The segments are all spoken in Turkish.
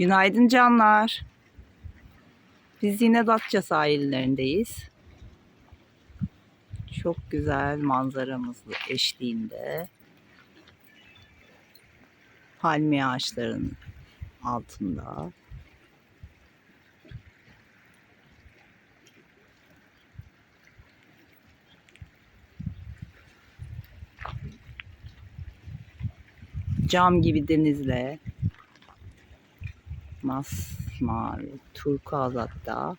Günaydın canlar. Biz yine Datça sahillerindeyiz. Çok güzel manzaramız eşliğinde. Palmiye ağaçlarının altında. Cam gibi denizle masmavi, turkuaz hatta.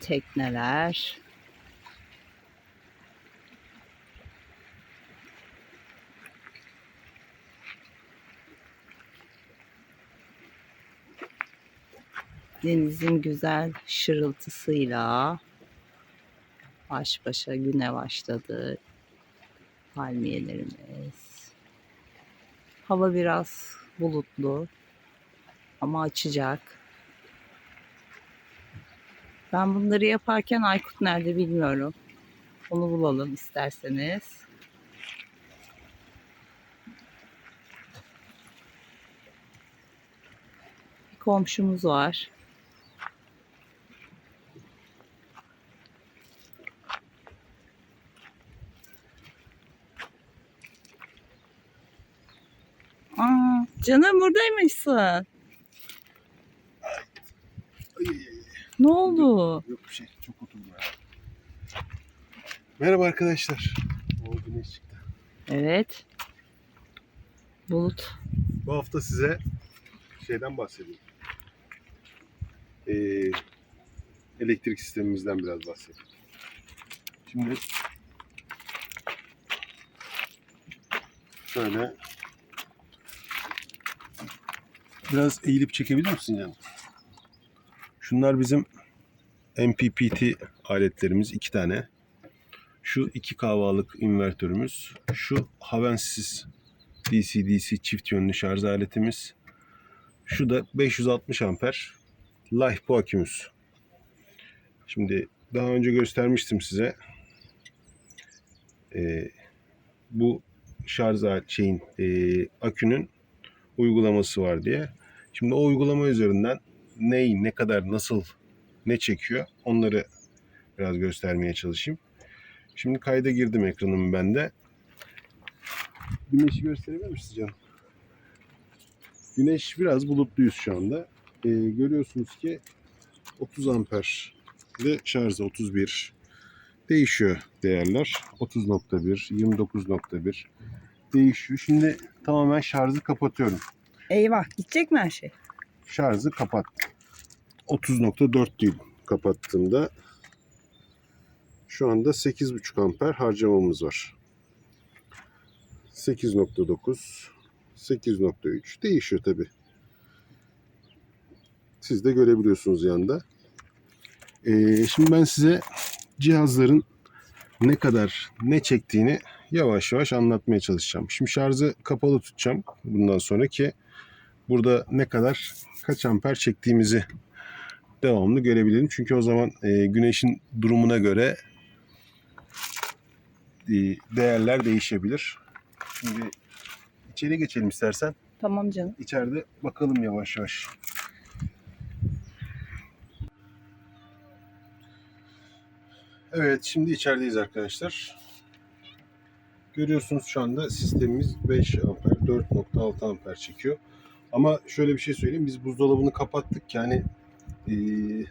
Tekneler. Denizin güzel şırıltısıyla baş başa güne başladı palmiyelerimiz. Hava biraz bulutlu ama açacak. Ben bunları yaparken Aykut nerede bilmiyorum. Onu bulalım isterseniz. Bir komşumuz var. Canım buradaymışsın. Ne oldu? Yok bir şey. Çok oturdu ya. Merhaba arkadaşlar. O güneş çıktı. Evet. Bulut. Bu hafta size şeyden bahsedeyim. Ee, elektrik sistemimizden biraz bahsedeyim. Şimdi şöyle biraz eğilip çekebilir misin yani? Şunlar bizim MPPT aletlerimiz iki tane. Şu iki kahvalık invertörümüz. Şu Havensiz DC-DC çift yönlü şarj aletimiz. Şu da 560 amper LiFePo akümüz. Şimdi daha önce göstermiştim size. Ee, bu şarj şeyin e, akünün uygulaması var diye. Şimdi o uygulama üzerinden neyi, ne kadar, nasıl, ne çekiyor onları biraz göstermeye çalışayım. Şimdi kayda girdim ekranımı ben de. Güneşi gösterebilir misiniz canım? Güneş biraz bulutluyuz şu anda. Ee, görüyorsunuz ki 30 amper ve şarjı 31 değişiyor değerler. 30.1, 29.1 değişiyor. Şimdi tamamen şarjı kapatıyorum. Eyvah gidecek mi her şey? Şarjı kapat. 30.4 değil kapattığımda şu anda 8.5 amper harcamamız var. 8.9 8.3 değişiyor tabi. Siz de görebiliyorsunuz yanında. Ee, şimdi ben size cihazların ne kadar ne çektiğini yavaş yavaş anlatmaya çalışacağım. Şimdi şarjı kapalı tutacağım bundan sonra ki burada ne kadar kaç amper çektiğimizi devamlı görebilirim. Çünkü o zaman e, güneşin durumuna göre e, değerler değişebilir. Şimdi içeri geçelim istersen. Tamam canım. İçeride bakalım yavaş yavaş. Evet şimdi içerideyiz arkadaşlar. Görüyorsunuz şu anda sistemimiz 5 amper 4.6 amper çekiyor. Ama şöyle bir şey söyleyeyim. Biz buzdolabını kapattık. Yani e,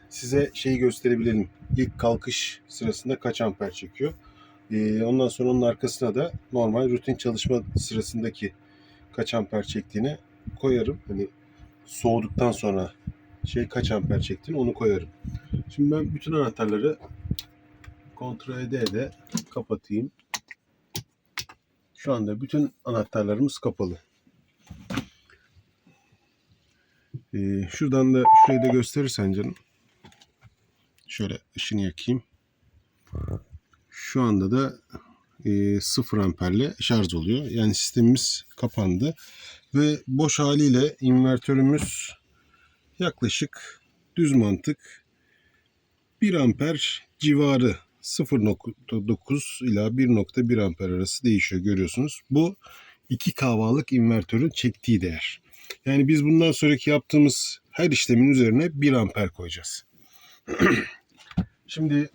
size şeyi gösterebilelim. İlk kalkış sırasında kaç amper çekiyor. E, ondan sonra onun arkasına da normal rutin çalışma sırasındaki kaç amper çektiğini koyarım. Hani soğuduktan sonra şey kaç amper çektiğini onu koyarım. Şimdi ben bütün anahtarları kontrol ede ede kapatayım. Şu anda bütün anahtarlarımız kapalı. Ee, şuradan da şurayı da gösterirsen canım. Şöyle ışını yakayım. Şu anda da e, 0 amperle şarj oluyor. Yani sistemimiz kapandı. Ve boş haliyle invertörümüz yaklaşık düz mantık 1 amper civarı 0.9 ila 1.1 amper arası değişiyor görüyorsunuz. Bu 2 kahvalık invertörün çektiği değer. Yani biz bundan sonraki yaptığımız her işlemin üzerine 1 amper koyacağız. Şimdi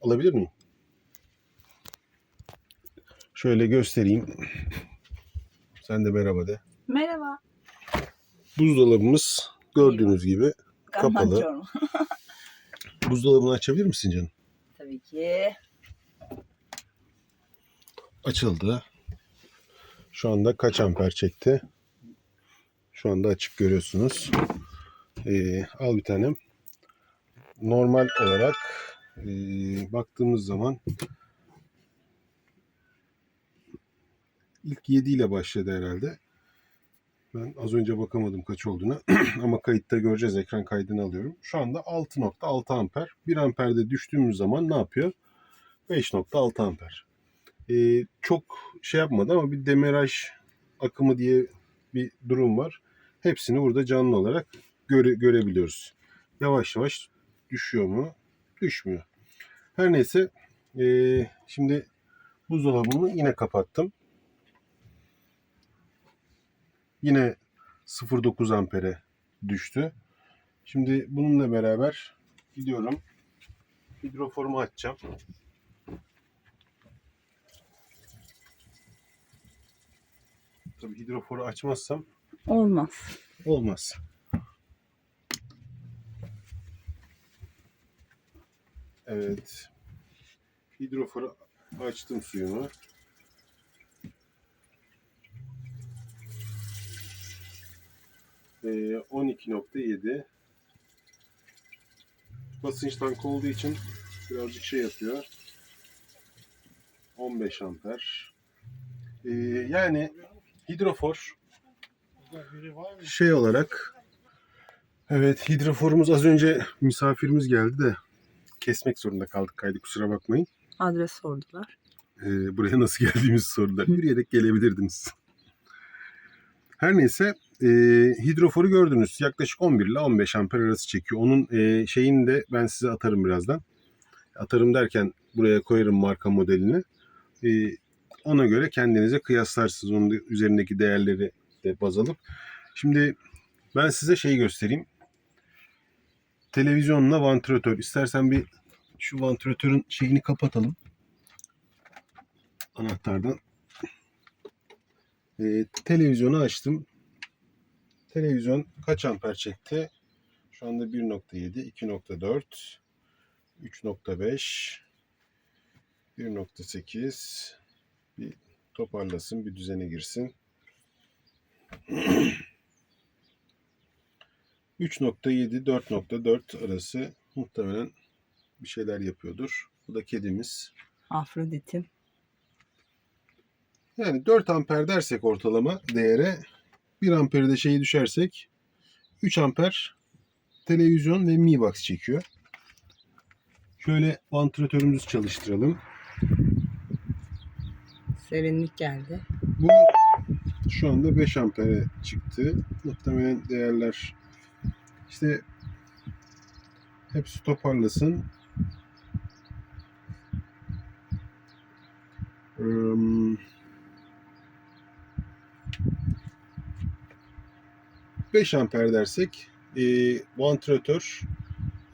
alabilir miyim? Şöyle göstereyim. Sen de merhaba de. Merhaba. Buzdolabımız gördüğünüz gibi Kapalı. Kapalı. buzdolabını açabilir misin canım? Tabii ki. Açıldı. Şu anda kaç amper çekti? Şu anda açık görüyorsunuz. Ee, al bir tanem. Normal olarak ee, baktığımız zaman ilk 7 ile başladı herhalde. Ben az önce bakamadım kaç olduğuna ama kayıtta göreceğiz. Ekran kaydını alıyorum. Şu anda 6.6 amper. 1 amperde düştüğümüz zaman ne yapıyor? 5.6 amper. Ee, çok şey yapmadı ama bir demeraj akımı diye bir durum var. Hepsini burada canlı olarak göre, görebiliyoruz. Yavaş yavaş düşüyor mu? Düşmüyor. Her neyse ee, şimdi buzdolabımı yine kapattım. Yine 0.9 ampere düştü. Şimdi bununla beraber gidiyorum. Hidroforumu açacağım. Tabii hidroforu açmazsam Olmaz. olmaz. Evet. Hidroforu açtım suyumu. 12.7 basınç tankı olduğu için birazcık şey yapıyor. 15 amper. Ee, yani hidrofor şey olarak evet hidroforumuz az önce misafirimiz geldi de kesmek zorunda kaldık kaydı kusura bakmayın. Adres sordular. Ee, buraya nasıl geldiğimizi sordular. Yürüyerek gelebilirdiniz. Her neyse e, hidroforu gördünüz. Yaklaşık 11 ile 15 amper arası çekiyor. Onun e, şeyini de ben size atarım birazdan. Atarım derken buraya koyarım marka modelini. E, ona göre kendinize kıyaslarsınız. Onun üzerindeki değerleri de baz alıp. Şimdi ben size şeyi göstereyim. Televizyonla vantilatör. İstersen bir şu vantilatörün şeyini kapatalım. Anahtardan. Ee, televizyonu açtım. Televizyon kaç amper çekti? Şu anda 1.7, 2.4, 3.5, 1.8 bir toparlasın, bir düzene girsin. 3.7 4.4 arası muhtemelen bir şeyler yapıyordur. Bu da kedimiz. Afrodit'im. Yani 4 amper dersek ortalama değere 1 amperi de şeyi düşersek 3 amper televizyon ve Mi Box çekiyor. Şöyle vantilatörümüzü çalıştıralım. Serinlik geldi. Bu şu anda 5 ampere çıktı. Muhtemelen değerler işte hepsi toparlasın. Eee 5 amper dersek e, vantilatör,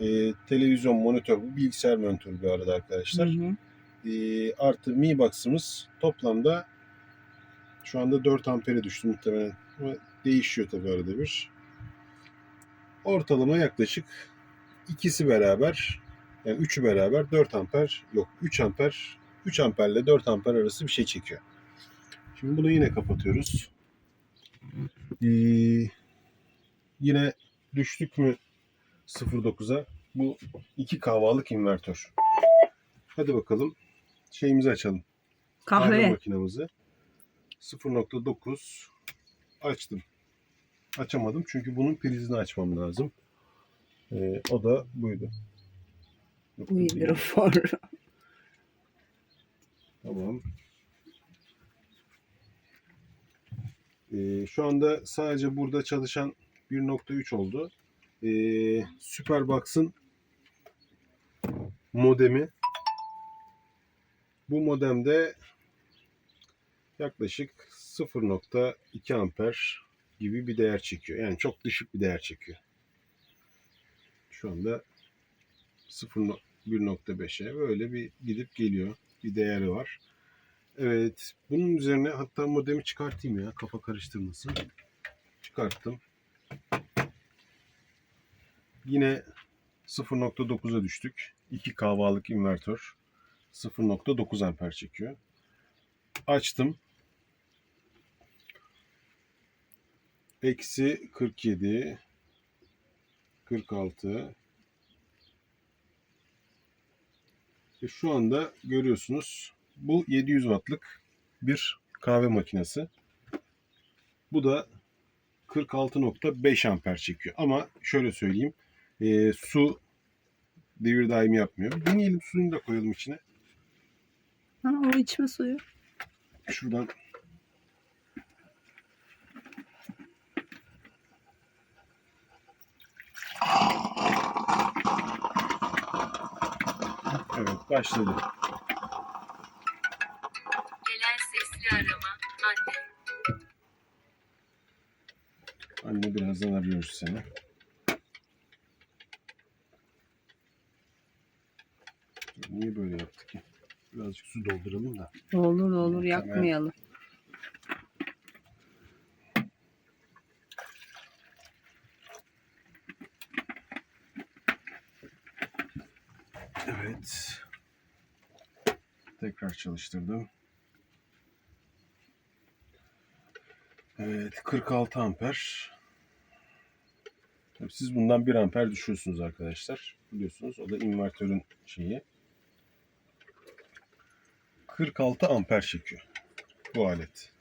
e, televizyon monitör, bu bilgisayar monitörü bir arada arkadaşlar. Hı hı. E, artı Mi Box'ımız toplamda şu anda 4 ampere düştü muhtemelen. Ama değişiyor tabii arada bir. Ortalama yaklaşık ikisi beraber yani üçü beraber 4 amper yok 3 amper 3 amperle 4 amper arası bir şey çekiyor. Şimdi bunu yine kapatıyoruz. Ee, yine düştük mü 0.9'a bu iki kahvalık invertör. Hadi bakalım şeyimizi açalım. Kahve Kahve. makinamızı 0.9 açtım. Açamadım çünkü bunun prizini açmam lazım. Ee, o da buydu. Yok, Bu bu değil. hidrofor. Tamam. Ee, şu anda sadece burada çalışan 1.3 oldu. Ee, Superbox'ın modemi. Bu modemde yaklaşık 0.2 amper gibi bir değer çekiyor. Yani çok düşük bir değer çekiyor. Şu anda 0.1.5'e böyle bir gidip geliyor. Bir değeri var. Evet. Bunun üzerine hatta modemi çıkartayım ya. Kafa karıştırmasın. Çıkarttım. Yine 0.9'a düştük. 2 kahvalık invertör. 0.9 amper çekiyor. Açtım. Eksi 47 46 ve şu anda görüyorsunuz bu 700 wattlık bir kahve makinesi. Bu da 46.5 amper çekiyor. Ama şöyle söyleyeyim. e, su devir daimi yapmıyor. Deneyelim suyunu da koyalım içine. Ha, o içme suyu. Şuradan Evet başladı. Anne birazdan arıyoruz seni. Niye böyle yaptık ki? Birazcık su dolduralım da. Olur olur yakmayalım. Evet. Tekrar çalıştırdım. Evet 46 amper. Tabii Siz bundan 1 amper düşüyorsunuz arkadaşlar. Biliyorsunuz o da invertörün şeyi. 46 amper çekiyor bu alet.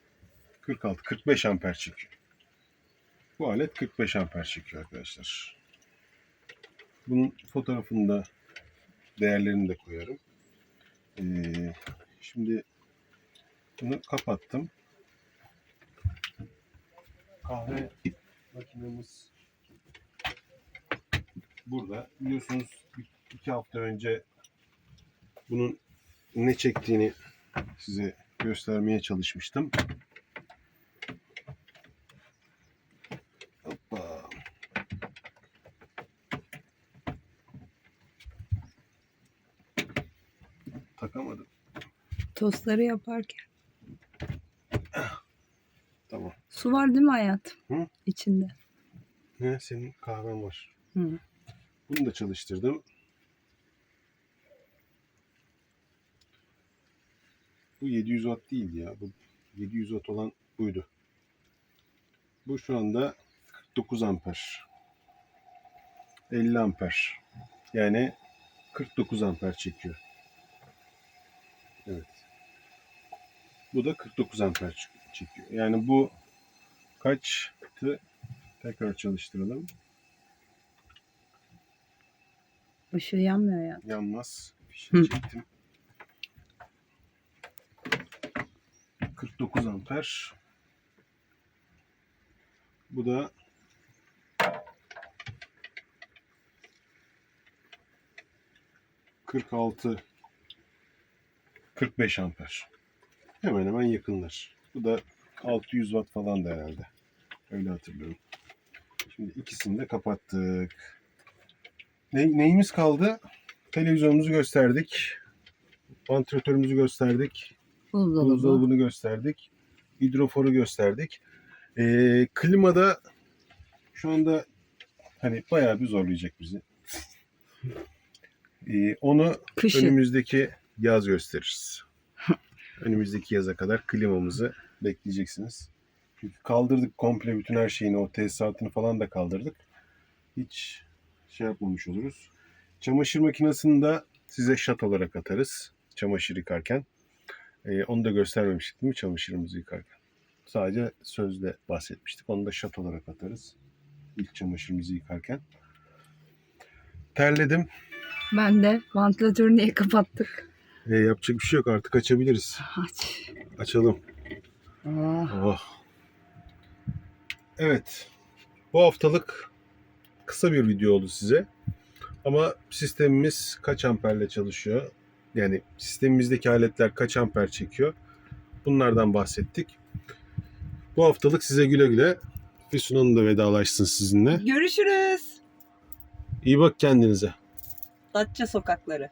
46 45 amper çekiyor. Bu alet 45 amper çekiyor arkadaşlar. Bunun fotoğrafını da değerlerini de koyarım. Ee, şimdi bunu kapattım. Kahve makinemiz burada. Biliyorsunuz iki hafta önce bunun ne çektiğini size göstermeye çalışmıştım. Hoppa. Takamadım. Tostları yaparken. Tamam. Su var değil mi hayat? Hı? İçinde. Ne? Senin kahven var. Hı. Bunu da çalıştırdım. Bu 700 watt değildi ya. Bu 700 watt olan buydu. Bu şu anda 49 amper. 50 amper. Yani 49 amper çekiyor. Evet. Bu da 49 amper çekiyor. Yani bu kaçtı? Tekrar çalıştıralım. Işığı yanmıyor ya. Yanmaz. Hı. Fişini çektim. 49 amper. Bu da kırk altı 45 amper. Hemen hemen yakınlar. Bu da 600 watt falan da herhalde. Öyle hatırlıyorum. Şimdi ikisini de kapattık. Ne, neyimiz kaldı? Televizyonumuzu gösterdik. Vantilatörümüzü gösterdik. Buzdolabı. Buzdolabını gösterdik. Hidroforu gösterdik. Ee, klimada şu anda hani bayağı bir zorlayacak bizi. Ee, onu Kışın. önümüzdeki yaz gösteririz. önümüzdeki yaza kadar klimamızı bekleyeceksiniz. Çünkü kaldırdık komple bütün her şeyini, o tesisatını falan da kaldırdık. Hiç şey yapmamış oluruz. Çamaşır makinesini de size şat olarak atarız. Çamaşır yıkarken. Ee, onu da göstermemiştik değil mi çamaşırımızı yıkarken? Sadece sözle bahsetmiştik. Onu da şat olarak atarız. İlk çamaşırımızı yıkarken. Terledim. Ben de vantilatörü niye kapattık? Ee, yapacak bir şey yok artık açabiliriz. Aç. Açalım. Oh. Oh. Evet. Bu haftalık kısa bir video oldu size. Ama sistemimiz kaç amperle çalışıyor? Yani sistemimizdeki aletler kaç amper çekiyor? Bunlardan bahsettik. Bu haftalık size güle güle. Füsun Hanım da vedalaşsın sizinle. Görüşürüz. İyi bak kendinize. Datça sokakları.